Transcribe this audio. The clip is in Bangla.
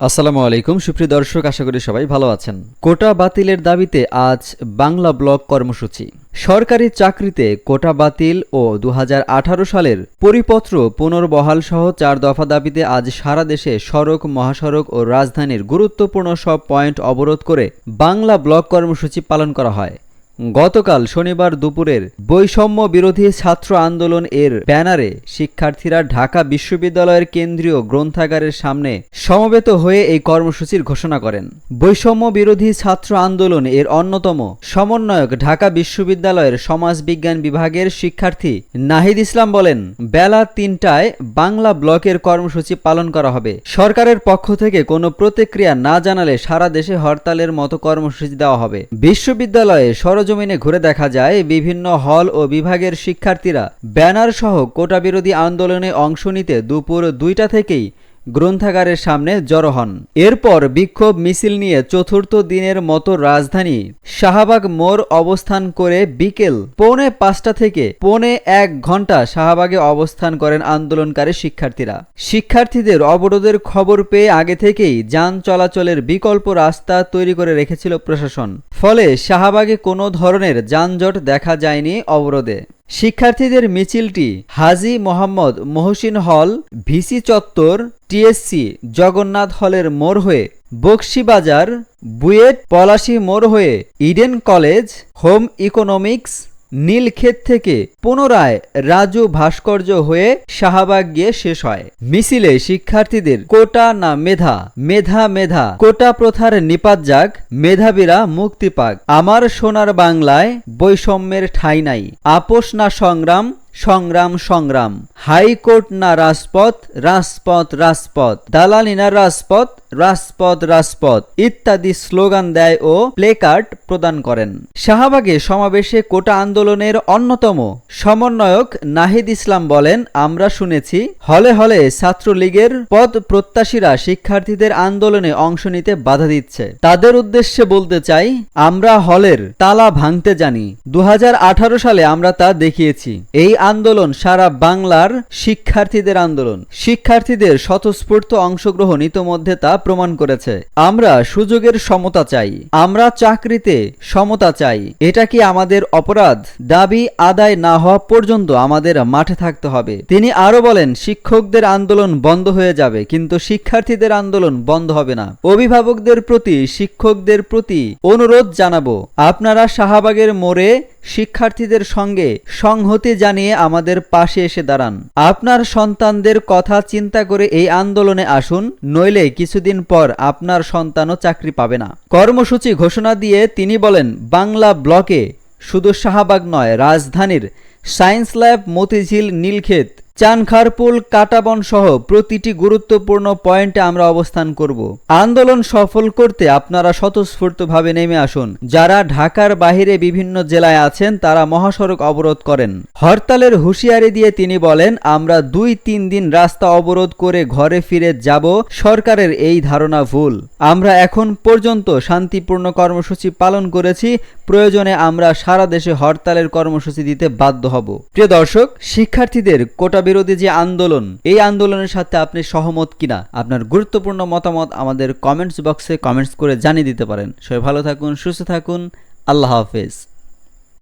আসসালামু আলাইকুম। সুপ্রিয় দর্শক, আশা করি সবাই ভালো আছেন। কোটা বাতিলের দাবিতে আজ বাংলা ব্লক কর্মসূচি। সরকারি চাকরিতে কোটা বাতিল ও দু হাজার আঠারো সালের পরিপত্র পুনর্বহাল সহ চার দফা দাবিতে আজ সারা দেশে সড়ক, মহাসড়ক ও রাজধানীর গুরুত্বপূর্ণ সব পয়েন্ট অবরোধ করে বাংলা ব্লক কর্মসূচি পালন করা হয়। গতকাল শনিবার দুপুরের বৈষম্য বিরোধী ছাত্র আন্দোলন এর ব্যানারে শিক্ষার্থীরা ঢাকা বিশ্ববিদ্যালয়ের কেন্দ্রীয় গ্রন্থাগারের সামনে সমবেত হয়ে এই কর্মসূচির ঘোষণা করেন। বৈষম্য বিরোধী ছাত্র আন্দোলন এর অন্যতম সমন্বয়ক ঢাকা বিশ্ববিদ্যালয়ের সমাজবিজ্ঞান বিভাগের শিক্ষার্থী নাহিদ ইসলাম বলেন, বেলা তিনটায় বাংলা ব্লকের কর্মসূচি পালন করা হবে। সরকারের পক্ষ থেকে কোনো প্রতিক্রিয়া না জানালে সারা দেশে হরতালের মতো কর্মসূচি দেওয়া হবে। বিশ্ববিদ্যালয়ে সরজমিনে ঘুরে দেখা যায় বিভিন্ন হল ও বিভাগের শিক্ষার্থীরা ব্যানার সহ কোটা বিরোধী আন্দোলনে অংশ নিতে দুপুর দুইটা থেকেই গ্রন্থাগারের সামনে জড়ো হন। এরপর বিক্ষোভ মিছিল নিয়ে চতুর্থ দিনের মতো রাজধানী শাহবাগ মোড় অবস্থান করে বিকেল পৌনে পাঁচটা থেকে পৌনে এক ঘণ্টা শাহবাগে অবস্থান করেন আন্দোলনকারী শিক্ষার্থীরা। শিক্ষার্থীদের অবরোধের খবর পেয়ে আগে থেকেই যান চলাচলের বিকল্প রাস্তা তৈরি করে রেখেছিল প্রশাসন। ফলে শাহবাগে কোনো ধরনের যানজট দেখা যায়নি অবরোধে। শিক্ষার্থীদের মিছিলটি হাজি মোহাম্মদ মহসিন হল, ভিসি চত্বর টিএসসি জগন্নাথ হলের মোড় হয়ে বক্সিবাজার, বুয়েট পলাশী মোড় হয়ে Eden college, home economics, Nilkhet থেকে পুনরায় রাজু ভাস্কর্য হয়ে শাহবাগ গিয়ে শেষ হয়। মিছিলে শিক্ষার্থীদের কোটা না মেধা মেধা মেধা, কোটা প্রথার নিপাত যাক মেধাবীরা মুক্তি পাক আমার সোনার বাংলায় বৈষম্যের ঠাঁই নাই। আপোষ না সংগ্রাম সংগ্রাম সংগ্রাম। হাইকোর্ট না রাজপথ রাজপথ রাজপথ। দালালি না রাজপথ রাজপথ রাজপথ। ইত্যাদি স্লোগান দেয় ও প্লেকার্ড প্রদান করেন। শাহবাগে সমাবেশে কোটা আন্দোলনের অন্যতম সমন্বয়ক নাহিদ ইসলাম বলেন, আমরা শুনেছি, হলে হলে ছাত্রলীগের পদ প্রত্যাশীরা শিক্ষার্থীদের আন্দোলনে অংশ নিতে বাধা দিচ্ছে। তাদের উদ্দেশ্যে বলতে চাই, আমরা হলের তালা ভাঙতে জানি। দু হাজার আঠারো সালে আমরা তা দেখিয়েছি। এই আন্দোলন, সারা বাংলার শিক্ষার্থীদের আন্দোলন। শিক্ষার্থীদের স্বতঃস্ফূর্ত অংশগ্রহণ ইতোমধ্যে তা প্রমাণ করেছে। আমরা সুযোগের সমতা চাই। আমরা চাকরিতে সমতা চাই। এটা কি আমাদের অপরাধ? দাবি আদায় না হওয়া পর্যন্ত আমাদের মাঠে থাকতে হবে। তিনি আরও বলেন, শিক্ষকদের আন্দোলন বন্ধ হয়ে যাবে, কিন্তু শিক্ষার্থীদের আন্দোলন বন্ধ হবে না। অভিভাবকদের প্রতি, শিক্ষকদের প্রতি অনুরোধ জানাব। আপনারা শাহবাগের মোড়ে শিক্ষার্থীদের সঙ্গে সংহতি জানিয়ে আমাদের পাশে এসে দাঁড়ান। আপনার সন্তানদের কথা চিন্তা করে এই আন্দোলনে আসুন, নইলে কিছুদিন পর আপনার সন্তানও চাকরি পাবে না। কর্মসূচি ঘোষণা দিয়ে তিনি বলেন, বাংলা ব্লকে শুধু শাহবাগ নয়, রাজধানীর সায়েন্স ল্যাব, মতিঝিল, নীলক্ষেত চানখারপুল, কাটাবন সহ প্রতিটি গুরুত্বপূর্ণ পয়েন্টে আমরা অবস্থান করব। আন্দোলন সফল করতে আপনারা স্বতঃস্ফূর্তভাবে নেমে আসুন। যারা ঢাকার বাহিরে বিভিন্ন জেলায় আছেন, তারা মহাসড়ক অবরোধ করেন। হরতালের হুঁশিয়ারি দিয়ে তিনি বলেন, আমরা দুই তিন দিন রাস্তা অবরোধ করে ঘরে ফিরে যাব, সরকারের এই ধারণা ভুল। আমরা এখন পর্যন্ত শান্তিপূর্ণ কর্মসূচি পালন করেছি, প্রয়োজনে আমরা সারা দেশে হরতালের কর্মসূচি দিতে বাধ্য হব। প্রিয় দর্শক, শিক্ষার্থীদের কোটা বিরোধী যে আন্দোলন, এই আন্দোলনের সাথে আপনি সহমত কিনা, আপনার গুরুত্বপূর্ণ মতামত আমাদের কমেন্টস বক্সে কমেন্টস করে জানিয়ে দিতে পারেন। সবাই ভালো থাকুন, সুস্থ থাকুন, আল্লাহ হাফেজ।